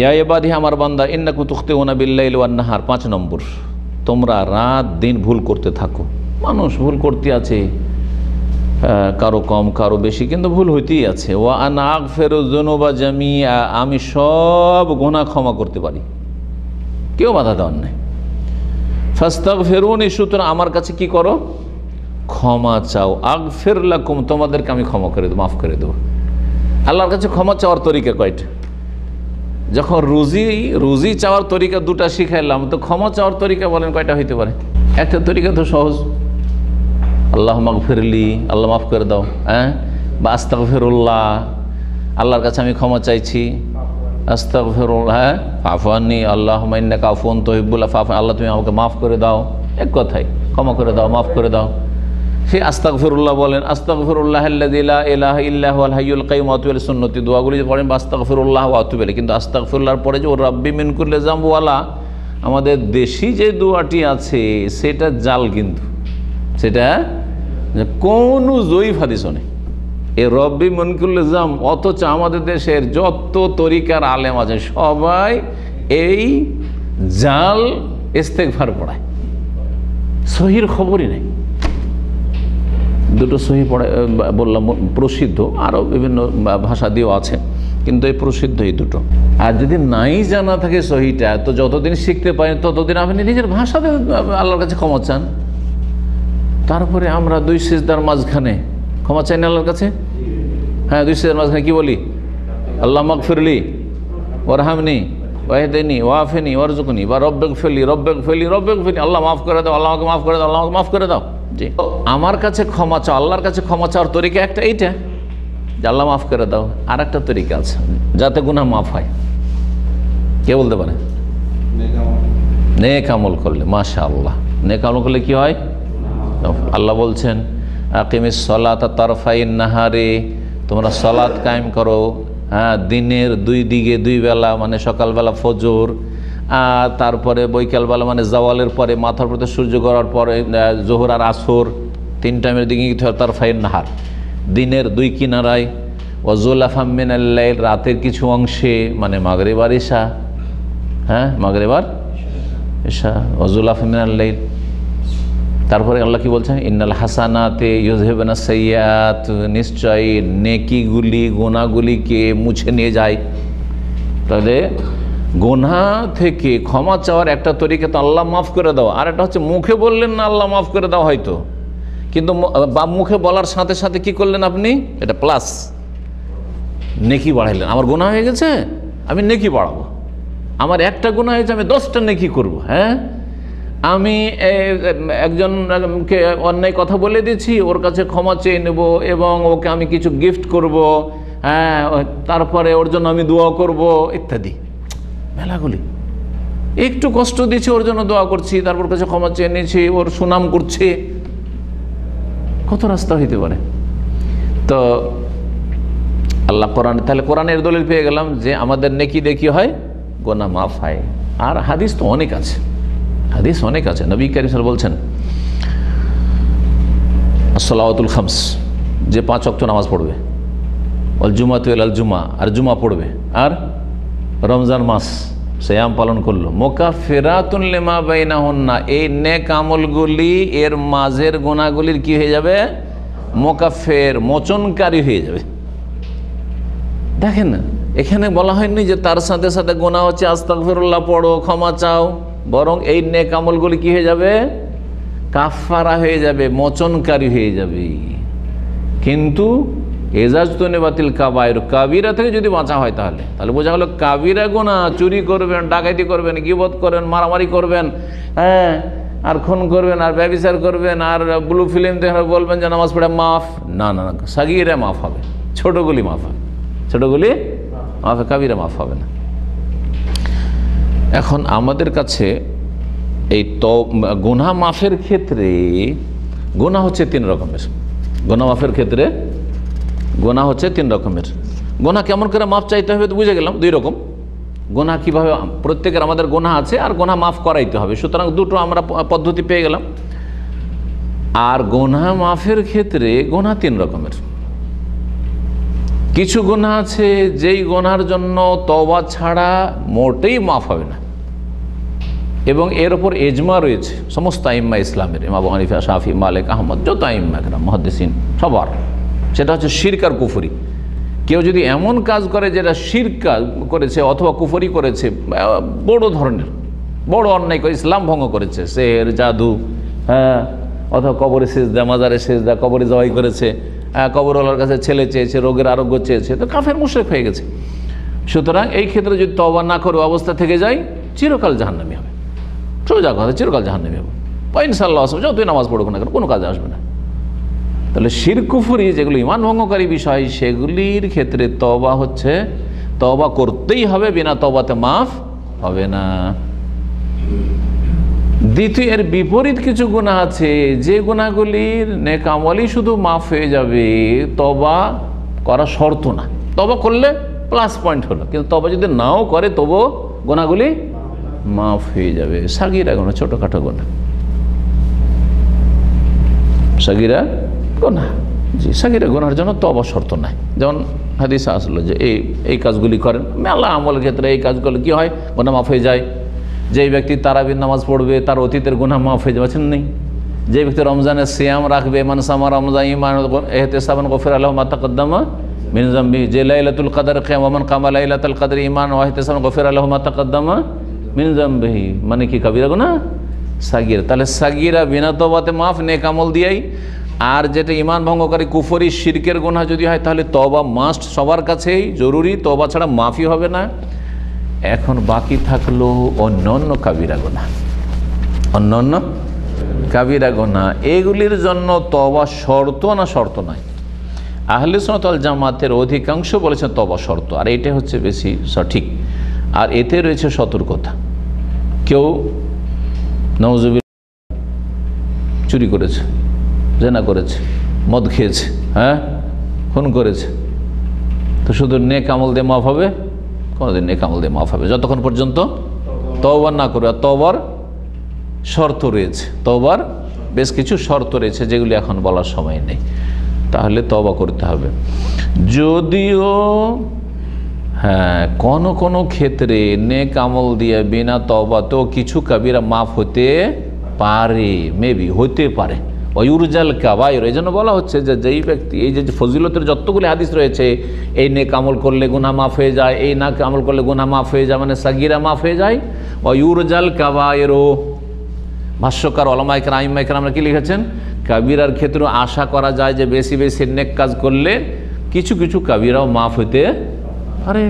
ইয়া এবাদি আমার বান্দা, ইন্নাকু তুখতে ওনা বিল্লাইল ওয়ান্নাহার, পাঁচ নম্বর। তোমরা রাত দিন ভুল করতে থাকো। মানুষ ভুল করতে আছে কারও কম, কারও বেশি, কিন্তু ভুল হইতেই আছে। ও আনাগ ফেরো জনোবা জামি আমি সব গোনা ক্ষমা করতে পারি। কেউ বাধা দেওয়ার নেই। ফাস্তাক ফেরুন সুতরাং আমার কাছে কি করো? ক্ষমা চাও। আগ ফেরলাকুম তোমাদেরকে আমি ক্ষমা করে দেবো, মাফ করে দেবো। আল্লাহর কাছে ক্ষমা চাওয়ার তরিকা কয়টা? যখন রুজি রুজি চাওয়ার তরিকা দুটা শিখাইলাম তো ক্ষমা চাওয়ার তরিকা বলেন কয়টা হইতে পারে? একটা তরিকা তো সহজ। আল্লাহ মাগ ফিরলি আল্লাহ মাফ করে দাও হ্যাঁ? বা আস্তাক ফেরুল্লাহ আল্লাহর কাছে আমি ক্ষমা চাইছি। আস্তাক ফেরুল্লাহ হ্যাঁ আফানি আল্লাহ মাইন্না কাফুন তহিবুল্লাহ ফাফান আল্লাহ তুমি আমাকে মাফ করে দাও। এক কথাই ক্ষমা করে দাও, মাফ করে দাও। সে আস্তাক ফিরুল্লাহ বলেন আস্তাক ফিরুল্লাহ ইলাহ ইল্লাহ হাইউল কাইম আতুবেল সুন্নতি। দোয়াগুলি যে পড়েন আস্তাক ফিরুল্লাহ আতুবেলে কিন্তু আস্তাক পরে যে, ও রব্বি মিনকুল্লে জামওয়ালা আমাদের দেশি যে দোয়াটি আছে, সেটা জাল কিন্তু। সেটা কোনো জয়ীফ হাদিসও নেই। এ রব্বি মনকুল জাম অথচ আমাদের দেশের যত তরিকার আলেম আছে, সবাই এই জাল ইস্তেকভার পড়ায়। সহির খবরই নেই। দুটো সহি পড়ে বললাম প্রসিদ্ধ আরও বিভিন্ন ভাষা দিয়েও আছে, কিন্তু এই প্রসিদ্ধ এই দুটো। আর যদি নাই জানা থাকে সহিটা, তো যতদিন শিখতে পারেন, ততদিন আপনি নিজের ভাষাতে আল্লাহর কাছে ক্ষমা চান। তারপরে আমরা দুই সিজদার মাঝখানে, ক্ষমা চাই না আল্লাহর কাছে? হ্যাঁ দুই সিজদার মাঝখানে কি বলি? আল্লাহ মকফিরলি ওরহামনি ওয়াহেদিনী ওয়াফেনি ওয়ারজুকনি বা রব্বেক ফেলি রব্বেক ফেলি রব্বেক ফেলি আল্লাহ মাফ করে দাও আল্লাহকে মাফ করে দাও আল্লাহকে মাফ করে দাও। আমার কাছে ক্ষমা চাও, আল্লাহর কাছে ক্ষমা চাওয়ার তরিকা একটা, এইটা। যে আল্লাহ মাফ করে দাও আর একটা তরিকা আছে, যাতে গুনাহ মাফ হয়। কে বলতে পারে? নেক আমল করলে মাশা আল্লাহ নেক আমল করলে কি হয়? আল্লাহ বলছেন, আকিমিস সলাত তারফাইন নাহারে তোমরা সলাৎ কায়েম করো। হ্যাঁ দিনের দুই দিকে দুই বেলা মানে সকালবেলা ফজর তারপরে বৈকালবেলা মানে জওয়ালের পরে মাথার প্রতি সূর্য করার পরে জোহর আর আসর, তিন টাইমের দিকে তার ফাইন নাহার। দিনের দুই কিনারায় ওজুল আফামিন আল্লাইল রাতের কিছু অংশে মানে মাগরেবার ইশা। হ্যাঁ? মাগরেবার ইশা। ওজুল আফামিন তারপরে আল্লাহ কি বলছেন? ইন্নাল হাসানাতে ইউজহেবেনা সৈয়াত নিশ্চয়ই নেকিগুলি গোনাগুলিকে মুছে নিয়ে যায়। তাহলে গোনা থেকে ক্ষমা চাওয়ার একটা তরিকা তো আল্লাহ মাফ করে দাও আর একটা হচ্ছে মুখে বললেন না আল্লাহ মাফ করে দাও হয়তো। কিন্তু বা মুখে বলার সাথে সাথে কি করলেন আপনি? এটা প্লাস নেকি বাড়াইলেন। আমার গোনা হয়ে গেছে? আমি নেকি বাড়াবো। আমার একটা গুণা হয়েছে, আমি দশটা নেকি করব হ্যাঁ? আমি একজনকে অন্যায় কথা বলে দিচ্ছি ওর কাছে ক্ষমা চেয়ে নেব এবং ওকে আমি কিছু গিফট করব হ্যাঁ? তারপরে ওর জন্য আমি দোয়া করব, ইত্যাদি। মেলাগুলি। একটু কষ্ট দিচ্ছি ওর জন্য দোয়া করছি, তারপর কাছে ক্ষমা চেয়ে নিয়েছি, ওর সুনাম করছে। কত রাস্তা হইতে পারে? তো আল্লাহ কোরআন, তাহলে কোরআনের দলিল পেয়ে গেলাম যে আমাদের নেকি দেখি হয়, গোনা মাফ হয়। আর হাদিস তো অনেক আছে। হাদিস অনেক আছে। নবী কারিম সাল বলছেন, সালাওয়াতুল খামস যে পাঁচ অক্ট নামাজ পড়বে। অল জুমা তুয়েল আল জুমা, আর জুমা পড়বে। আর রমজান মাস শ্যাম পালন করল। মোকা ফেরাতুল্লেমা বাইনা হন্না এই নেক আমলগুলি, এর মাঝের গোনাগুলির কি হয়ে যাবে? মোকাফের মোচনকারী হয়ে যাবে। দেখেন না, এখানে বলা হয়নি যে তার সাথে সাথে গোনা হচ্ছে, আস্তাগফিরুল্লাহ পড়ো, ক্ষমা চাও, বরং এই নেক আমলগুলি কি হয়ে যাবে? কাফারা হয়ে যাবে, মোচনকারী হয়ে যাবে। কিন্তু এজাজ তো নেবাতিল কাবায়ের কাবিরা থেকে যদি বাঁচা হয় তাহলে। তাহলে বোঝা গেল কাবিরা গোনা চুরি করবেন ডাকাইতি করবেন, গিবত করেন মারামারি করবেন হ্যাঁ? আর খুন করবেন, আর ব্যবচার করবেন, আর ব্লু ফিল্ম দেখে বলবেন যে নামাজ পড়ে মাফ। না না না, সাগিরা মাফ হবে। ছোটোগুলি মাফ হবে। ছোটোগুলি মাফ কাবিরা মাফ হবে না। এখন আমাদের কাছে এই তো গুনা মাফের ক্ষেত্রে গুনা হচ্ছে তিন রকমের গুনা মাফের ক্ষেত্রে গোনা হচ্ছে তিন রকমের। গোনা কেমন করে মাফ চাইতে হবে বুঝে গেলাম, দুই রকম। গোনা কীভাবে, প্রত্যেকের আমাদের গোনা আছে আর গোনা মাফ করাইতে হবে। সুতরাং দুটো আমরা পদ্ধতি পেয়ে গেলাম। আর গোনা মাফের ক্ষেত্রে গোনা তিন রকমের। কিছু গোনা আছে যেই গোনার জন্য তবা ছাড়া মোটেই মাফ হবে না। এবং এর ওপর এজমা রয়েছে, সমস্ত আইম্মা ইসলামের ইমাবু হানিফা, শাফি, মালিক, আহমদ, যত আইম্মা, একরাম মহাদ্দিন সবার। সেটা হচ্ছে শিরকার কুফরি। কেউ যদি এমন কাজ করে যেটা শির করেছে অথবা কুফরি করেছে বড় ধরনের বড় অন্যায় করে ইসলাম ভঙ্গ করেছে শের জাদু হ্যাঁ অথবা কবরে সেজদা মাজারে সেজদা কবরে জবাই করেছে হ্যাঁ, কবরওয়ালার কাছে ছেলে চেয়েছে রোগের আরোগ্য চেয়েছে তো কাফের মুশরেক হয়ে গেছে। সুতরাং এই ক্ষেত্রে যদি তবা না করে অবস্থা থেকে যায় চিরকাল জাহান্নামি হবে। সোজা কথা চিরকাল জাহান্নামি হবে। ইনশাল্লাহ আসবে যতই নামাজ পড়ুক না কেন কোনো কাজে আসবে না। তাহলে শিরকুফুরি যেগুলো ইমান ভঙ্গকারী বিষয়, সেগুলির ক্ষেত্রে তবা হচ্ছে তবা করতেই হবে, বিনা তবাতে মাফ হবে না। দ্বিতীয়, এর বিপরীত কিছু গুণা আছে, যে গুণাগুলির নেকামলি শুধু মাফ হয়ে যাবে তবা করা শর্ত না। তবা করলে প্লাস পয়েন্ট হলো, কিন্তু তবা যদি নাও করে তবু গোনাগুলি মাফ হয়ে যাবে। সাগিরা গোনা ছোটোখাটো গোনা সাগিরা? গোনা জি সাগিরা গোনার জন্য তবা শর্ত নাই। যেমন হাদিসা আসলো যে এই এই কাজগুলি করেন। মেলা আমলের ক্ষেত্রে এই কাজগুলো কি হয়? গোনা মাফ হয়ে যায়। যেই ব্যক্তি তারাবির নামাজ পড়বে, তার অতীতের গুনাহ মাফ হয়ে যাচ্ছেন নেই? যে ব্যক্তি রমজানের সিয়াম রাখবে মানসামা রমজান ইমান এহতে সাবান গফির আলহ মাতাকদ্দামা মিনজাম্বি যে লাইলাতুল কাদার কেমন কামা লাইলাতুল কাদের ইমান ওয়াহিতে সাবান গফির আলহ মাতাকদ্দামা মিনজাম্বিহি মানে কি, কবিরা গুনা সাগির। তাহলে সাগিরা বিনা তবাতে মাফ, নেক আমল দিয়াই আর যেটা ইমান ভঙ্গকারী কুফরি শিরকের গোনা যদি হয়, তাহলে তবা মাস্ট সবার কাছেই জরুরি। তবা ছাড়া মাফি হবে না। এখন বাকি থাকল অন্যান্য কাবিরা গোনা অন্যান্য কাবিরা গোনা এগুলির জন্য তবা শর্ত না শর্ত নয় আহলে সনতল জামাতের অধিকাংশ বলেছেন তবা শর্ত। আর এটা হচ্ছে বেশি সঠিক। আর এতে রয়েছে সতর্কতা। কেউ নওজবির চুরি করেছে। জেনা করেছে, মদ খেয়েছে হ্যাঁ? খুন করেছে। তো শুধু নেক আমল দিয়ে মাফ হবে? কোনোদিন নেক আমল দিয়ে মাফ হবে। যতক্ষণ পর্যন্ত তবার না করবে, আর তবার শর্ত রয়েছে। তবার বেশ কিছু শর্ত রয়েছে যেগুলি এখন বলার সময় নেই। তাহলে তবা করতে হবে। যদিও হ্যাঁ কোনো কোনো ক্ষেত্রে নেক আমল দিয়ে বিনা তবাতেও কিছু কাবিরা মাফ হতে পারে মেবি হতে পারে। অয়ুরজাল কাবাইর এই জন্য বলা হচ্ছে যে যেই ব্যক্তি, এই যে ফজিলতের যতগুলি হাদিস রয়েছে, এই নেক আমল করলে গুনা মাফ হয়ে যায়, এই নাক আমল করলে গুনা মাফ হয়ে যায় মানে সাগিরা মাফ হয়ে যায়। অয়ুরজাল কাবায়েরও ভাষ্যকার অলমাইকরা আইমাইকরা আমরা কি লিখেছেন? কাবিরার ক্ষেত্রেও আশা করা যায় যে বেশি বেশি নেক কাজ করলে কিছু কিছু কাবিরাও মাফ হতে আরে